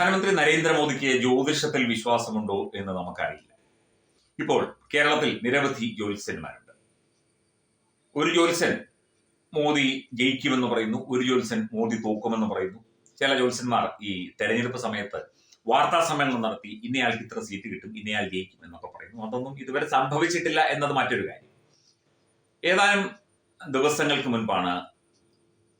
പ്രധാനമന്ത്രി നരേന്ദ്രമോദിക്ക് ജ്യോതിഷത്തിൽ വിശ്വാസമുണ്ടോ എന്ന് നമുക്കറിയില്ല. ഇപ്പോൾ കേരളത്തിൽ നിരവധി ജ്യോത്സ്യന്മാരുണ്ട്. ഒരു ജ്യോത്സ്യൻ മോദി ജയിക്കുമെന്ന് പറയുന്നു ഒരു ജ്യോത്സ്യൻ മോദി തോക്കുമെന്ന് പറയുന്നു. ചില ജ്യോത്സ്യന്മാർ ഈ തെരഞ്ഞെടുപ്പ് സമയത്ത് വാർത്താ സമ്മേളനം നടത്തി ഇന്നയാൾക്ക് ഇത്ര സീറ്റ് കിട്ടും ഇന്നയാൾ ജയിക്കും എന്നൊക്കെ പറയുന്നു. അതൊന്നും ഇതുവരെ സംഭവിച്ചിട്ടില്ല എന്നത് മറ്റൊരു കാര്യം. ഏതാനും ദിവസങ്ങൾക്ക് മുൻപാണ്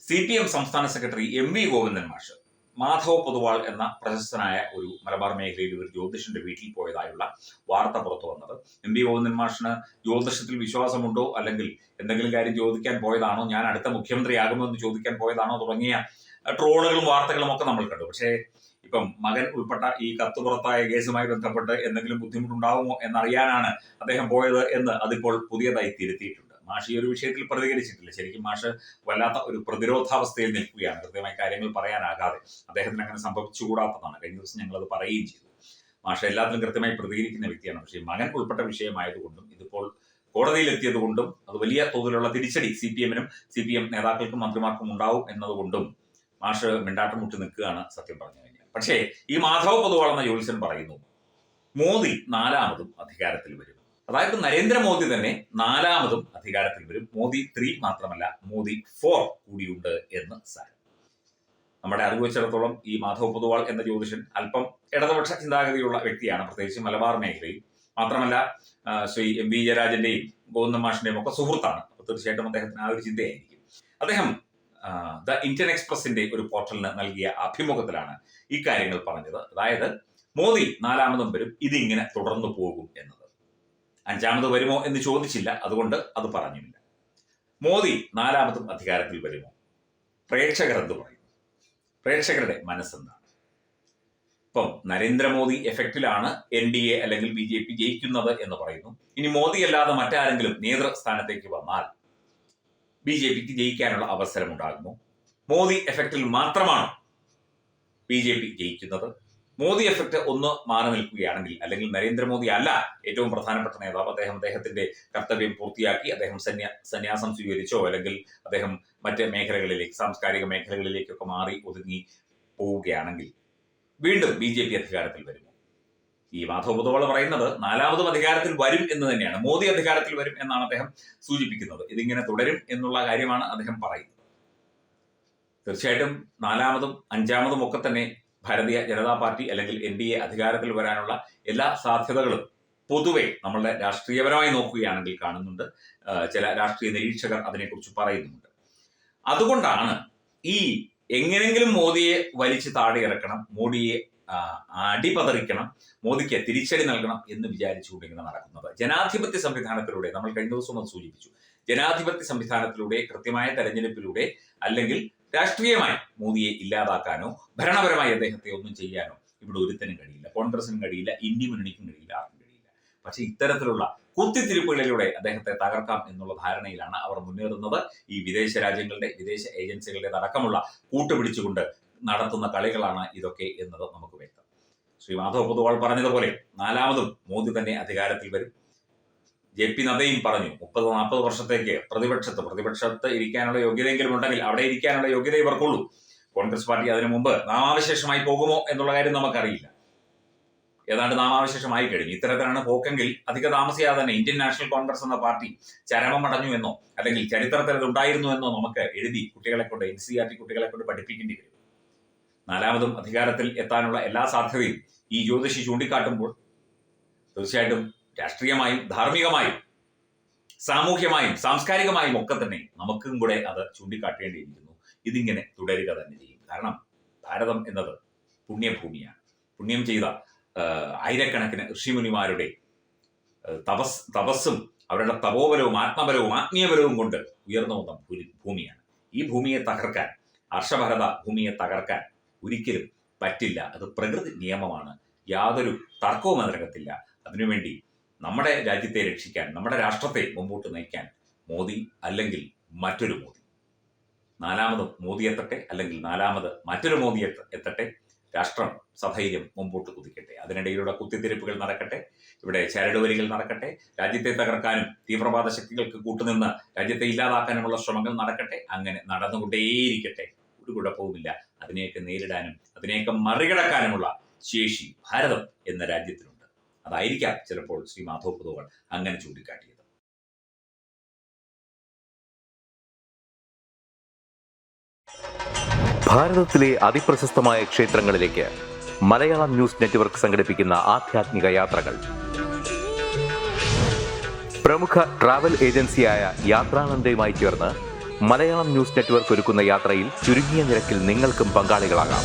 സി പി എം സംസ്ഥാന സെക്രട്ടറി എം വി ഗോവിന്ദൻ മാഷ് മാധവ പൊതുവാൾ എന്ന പ്രശസ്തനായ ഒരു മലബാർ മേഖലയിൽ ഒരു ജ്യോതിഷന്റെ വീട്ടിൽ പോയതായുള്ള വാർത്ത പുറത്തു വന്നത്. എം പി ഗോവിന്ദൻ മാഷിന് ജ്യോതിഷത്തിൽ വിശ്വാസമുണ്ടോ? അല്ലെങ്കിൽ എന്തെങ്കിലും കാര്യം ചോദിക്കാൻ പോയതാണോ? ഞാൻ അടുത്ത മുഖ്യമന്ത്രിയാകുമോ എന്ന് ചോദിക്കാൻ പോയതാണോ? തുടങ്ങിയ ട്രോളുകളും വാർത്തകളും ഒക്കെ നമ്മൾ കണ്ടു. പക്ഷേ ഇപ്പം മകൻ ഉൾപ്പെട്ട ഈ കത്ത് പുറത്തായ കേസുമായി ബന്ധപ്പെട്ട് എന്തെങ്കിലും ബുദ്ധിമുട്ടുണ്ടാവുമോ എന്നറിയാനാണ് അദ്ദേഹം പോയത് എന്ന് അതിപ്പോൾ പുതിയതായി തിരുത്തിയിട്ടുണ്ട്. മാഷ് ഈ ഒരു വിഷയത്തിൽ പ്രതികരിച്ചിട്ടില്ല. ശരിക്കും മാഷ് വല്ലാത്ത ഒരു പ്രതിരോധാവസ്ഥയിൽ നിൽക്കുകയാണ്. കൃത്യമായി കാര്യങ്ങൾ പറയാനാകാതെ അദ്ദേഹത്തിന് അങ്ങനെ സംഭവിച്ചുകൂടാത്തതാണ്. കഴിഞ്ഞ ദിവസം ഞങ്ങൾ അത് പറയുകയും ചെയ്തു. മാഷ എല്ലാത്തിലും കൃത്യമായി പ്രതികരിക്കുന്ന വ്യക്തിയാണ്. പക്ഷേ മകൻ ഉൾപ്പെട്ട വിഷയമായതുകൊണ്ടും ഇതിപ്പോൾ കോടതിയിലെത്തിയത് കൊണ്ടും അത് വലിയ തോതിലുള്ള തിരിച്ചടി സി പി എമ്മിനും സി പി എം നേതാക്കൾക്കും മന്ത്രിമാർക്കും ഉണ്ടാവും എന്നതുകൊണ്ടും മാഷ് മിണ്ടാട്ടം മുട്ടി നിൽക്കുകയാണ് സത്യം പറഞ്ഞു കഴിഞ്ഞാൽ. പക്ഷേ ഈ മാധവ് പൊതുവാളെന്ന ജോലിസൻ പറയുന്നു മോദി നാലാമതും അധികാരത്തിൽ വരും അതായത് നരേന്ദ്രമോദി തന്നെ നാലാമതും അധികാരത്തിൽ വരും. മോദി ത്രീ മാത്രമല്ല മോദി ഫോർ കൂടിയുണ്ട് എന്ന് സാരം. നമ്മുടെ അറിവ് വെച്ചിടത്തോളം ഈ മാധവ് പൊതുവാൾ എന്ന ജ്യോതിഷൻ അല്പം ഇടതുപക്ഷ ചിന്താഗതിയുള്ള വ്യക്തിയാണ് പ്രത്യേകിച്ച് മലബാർ മേഖലയിൽ. മാത്രമല്ല ശ്രീ എം വി ജയരാജന്റെയും ഗോവിന്ദ മാഷിന്റെയും ഒക്കെ സുഹൃത്താണ്. അപ്പൊ തീർച്ചയായിട്ടും അദ്ദേഹത്തിന് ആ ഒരു ചിന്തയായിരിക്കും. അദ്ദേഹം ദ ഇന്ത്യൻ എക്സ്പ്രസിന്റെ ഒരു പോർട്ടലിന് നൽകിയ അഭിമുഖത്തിലാണ് ഈ കാര്യങ്ങൾ പറഞ്ഞത്. അതായത് മോദി നാലാമതും വരും ഇതിങ്ങനെ തുടർന്നു പോകും എന്നത്. അഞ്ചാമത് വരുമോ എന്ന് ചോദിച്ചില്ല. അതുകൊണ്ട് അത് പറഞ്ഞില്ല. മോദി നാലാമതും അധികാരത്തിൽ വരുമോ? പ്രേക്ഷകർ എന്ത് പറയും? പ്രേക്ഷകരുടെ മനസ്സെന്താണ്? ഇപ്പം നരേന്ദ്രമോദി എഫക്റ്റിലാണ് എൻ ഡി എ അല്ലെങ്കിൽ ബി ജെ പി ജയിക്കുന്നത് എന്ന് പറയുന്നു. ഇനി മോദി അല്ലാതെ മറ്റാരെങ്കിലും നേതൃസ്ഥാനത്തേക്ക് വന്നാൽ ബി ജെ പിക്ക് ജയിക്കാനുള്ള അവസരമുണ്ടാകുമോ? മോദി എഫക്റ്റിൽ മാത്രമാണ് ബി ജെ പി ജയിക്കുന്നത്? മോദി എഫക്ട് ഒന്ന് മാറി നിൽക്കുകയാണെങ്കിൽ അല്ലെങ്കിൽ നരേന്ദ്രമോദി അല്ല ഏറ്റവും പ്രധാനപ്പെട്ട നേതാവ് അദ്ദേഹം അദ്ദേഹത്തിന്റെ കർത്തവ്യം പൂർത്തിയാക്കി അദ്ദേഹം സന്യാ സന്യാസം സ്വീകരിച്ചോ അല്ലെങ്കിൽ അദ്ദേഹം മറ്റ് മേഖലകളിലേക്ക് സാംസ്കാരിക മേഖലകളിലേക്കൊക്കെ മാറി ഒതുങ്ങി പോവുകയാണെങ്കിൽ വീണ്ടും ബി ജെ പി അധികാരത്തിൽ വരുമോ? ഈ മാധവ് പൊതുവള പറയുന്നത് നാലാമതും അധികാരത്തിൽ വരും എന്ന് തന്നെയാണ്. മോദി അധികാരത്തിൽ വരും എന്നാണ് അദ്ദേഹം സൂചിപ്പിക്കുന്നത്. ഇതിങ്ങനെ തുടരും എന്നുള്ള കാര്യമാണ് അദ്ദേഹം പറയുന്നത്. തീർച്ചയായിട്ടും നാലാമതും അഞ്ചാമതും ഒക്കെ തന്നെ ഭാരതീയ ജനതാ പാർട്ടി അല്ലെങ്കിൽ എൻ ഡി എ അധികാരത്തിൽ വരാനുള്ള എല്ലാ സാധ്യതകളും പൊതുവെ നമ്മളുടെ രാഷ്ട്രീയപരമായി നോക്കുകയാണെങ്കിൽ കാണുന്നുണ്ട്. ചില രാഷ്ട്രീയ നിരീക്ഷകർ അതിനെക്കുറിച്ച് പറയുന്നുണ്ട് അതുകൊണ്ടാണ് ഈ എങ്ങനെങ്കിലും മോദിയെ വലിച്ച് താഴെ ഇറക്കണം മോഡിയെ അടിപതറിക്കണം മോദിക്ക് തിരിച്ചടി നൽകണം എന്ന് വിചാരിച്ചുകൊണ്ട് ഇങ്ങനെ നടക്കുന്നത്. ജനാധിപത്യ സംവിധാനത്തിലൂടെ നമ്മൾ കഴിഞ്ഞ ദിവസം ഒന്ന് സൂചിപ്പിച്ചു. ജനാധിപത്യ സംവിധാനത്തിലൂടെ കൃത്യമായ തെരഞ്ഞെടുപ്പിലൂടെ അല്ലെങ്കിൽ രാഷ്ട്രീയമായി മോദിയെ ഇല്ലാതാക്കാനോ ഭരണപരമായി അദ്ദേഹത്തെ ഒന്നും ചെയ്യാനോ ഇവിടെ ഒരുത്തനും കഴിയില്ല. കോൺഗ്രസിനും കഴിയില്ല ഇന്ത്യ മുന്നണിക്കും കഴിയില്ല ആർക്കും കഴിയില്ല. പക്ഷേ ഇത്തരത്തിലുള്ള കുത്തിത്തിരിപ്പുകളിലൂടെ അദ്ദേഹത്തെ തകർക്കാം എന്നുള്ള ധാരണയിലാണ് അവർ മുന്നേറുന്നത്. ഈ വിദേശ രാജ്യങ്ങളുടെ വിദേശ ഏജൻസികളുടെ അടക്കമുള്ള കൂട്ടുപിടിച്ചുകൊണ്ട് നടത്തുന്ന കളികളാണ് ഇതൊക്കെ എന്നത് നമുക്ക് വ്യക്തം. ശ്രീ മാധവ് പൊതുവാൾ പറഞ്ഞതുപോലെ നാലാമതും മോദി തന്നെ അധികാരത്തിൽ വരും. ജെ പി നദ്ദയും പറഞ്ഞു മുപ്പത് നാൽപ്പത് വർഷത്തേക്ക് പ്രതിപക്ഷത്ത് പ്രതിപക്ഷത്ത് ഇരിക്കാനുള്ള യോഗ്യതയെങ്കിലും ഉണ്ടെങ്കിൽ അവിടെ ഇരിക്കാനുള്ള യോഗ്യത ഇവർക്കുള്ളൂ. കോൺഗ്രസ് പാർട്ടി അതിനു മുമ്പ് നാമാവശേഷമായി പോകുമോ എന്നുള്ള കാര്യം നമുക്കറിയില്ല. ഏതാണ്ട് നാമാവശേഷമായി കഴിഞ്ഞു. ഇത്തരത്തിലാണ് പോക്കെങ്കിൽ അധിക താമസിയാതെ തന്നെ ഇന്ത്യൻ നാഷണൽ കോൺഗ്രസ് എന്ന പാർട്ടി ചരമം അടഞ്ഞു എന്നോ അല്ലെങ്കിൽ ചരിത്രത്തിൽ അത് ഉണ്ടായിരുന്നു എന്നോ നമുക്ക് എഴുതി കുട്ടികളെ കൊണ്ട് എൻ സി ആർ ടി കുട്ടികളെ കൊണ്ട് പഠിപ്പിക്കേണ്ടി വരും. നാലാമതും അധികാരത്തിൽ എത്താനുള്ള എല്ലാ സാധ്യതയും ഈ ജ്യോതിഷി ചൂണ്ടിക്കാട്ടുമ്പോൾ തീർച്ചയായിട്ടും രാഷ്ട്രീയമായും ധാർമ്മികമായും സാമൂഹ്യമായും സാംസ്കാരികമായും ഒക്കെ തന്നെ നമുക്കും കൂടെ അത് ചൂണ്ടിക്കാട്ടേണ്ടിയിരിക്കുന്നു. ഇതിങ്ങനെ തുടരുക തന്നെ ചെയ്യും. കാരണം ഭാരതം എന്നത് പുണ്യഭൂമിയാണ്. പുണ്യം ചെയ്ത ആയിരക്കണക്കിന് ഋഷിമുനിമാരുടെ തപസ് തപസ്സും അവരുടെ തപോബലവും ആത്മബലവും ആത്മീയബലവും കൊണ്ട് ഉയർന്നു വന്ന ഭൂമിയാണ്. ഈ ഭൂമിയെ തകർക്കാൻ ഹർഷഭരത ഭൂമിയെ തകർക്കാൻ ഒരിക്കലും പറ്റില്ല. അത് പ്രകൃതി നിയമമാണ്. യാതൊരു തർക്കവും അതിനകത്തില്ല. അതിനുവേണ്ടി നമ്മുടെ രാജ്യത്തെ രക്ഷിക്കാൻ നമ്മുടെ രാഷ്ട്രത്തെ മുമ്പോട്ട് നയിക്കാൻ മോദി അല്ലെങ്കിൽ മറ്റൊരു മോദി. നാലാമത് മോദി എത്തട്ടെ അല്ലെങ്കിൽ നാലാമത് മറ്റൊരു മോദി എത്ത- എത്തട്ടെ. രാഷ്ട്രം സധൈര്യം മുമ്പോട്ട് കുതിക്കട്ടെ. അതിനിടയിലൂടെ കുത്തിത്തിരിപ്പുകൾ നടക്കട്ടെ. ഇവിടെ ചരടുവലികൾ നടക്കട്ടെ. രാജ്യത്തെ തകർക്കാനും തീവ്രവാദ ശക്തികൾക്ക് കൂട്ടുനിന്ന് രാജ്യത്തെ ഇല്ലാതാക്കാനുമുള്ള ശ്രമങ്ങൾ നടക്കട്ടെ. അങ്ങനെ നടന്നുകൊണ്ടേയിരിക്കട്ടെ. ഒരു കുഴപ്പവുമില്ല. അതിനെയൊക്കെ നേരിടാനും അതിനെയൊക്കെ മറികടക്കാനുമുള്ള ശേഷി ഭാരതം എന്ന രാജ്യത്തിനുണ്ട്. അതായിരിക്കാം ചിലപ്പോൾ ശ്രീ മാധവ് പൊതുവാൾ അങ്ങനെ ചൂണ്ടിക്കാട്ടിയത്. ഭാരതത്തിലെ അതിപ്രശസ്തമായ ക്ഷേത്രങ്ങളിലേക്ക് മലയാളം ന്യൂസ് നെറ്റ്വർക്ക് സംഘടിപ്പിക്കുന്ന ആധ്യാത്മിക യാത്രകൾ. പ്രമുഖ ട്രാവൽ ഏജൻസിയായ യാത്രാനന്ദയുമായി ചേർന്ന് മലയാളം ന്യൂസ് നെറ്റ്വർക്ക് ഒരുക്കുന്ന യാത്രയിൽ ചുരുങ്ങിയ നിരക്കിൽ നിങ്ങൾക്കും പങ്കാളികളാകാം.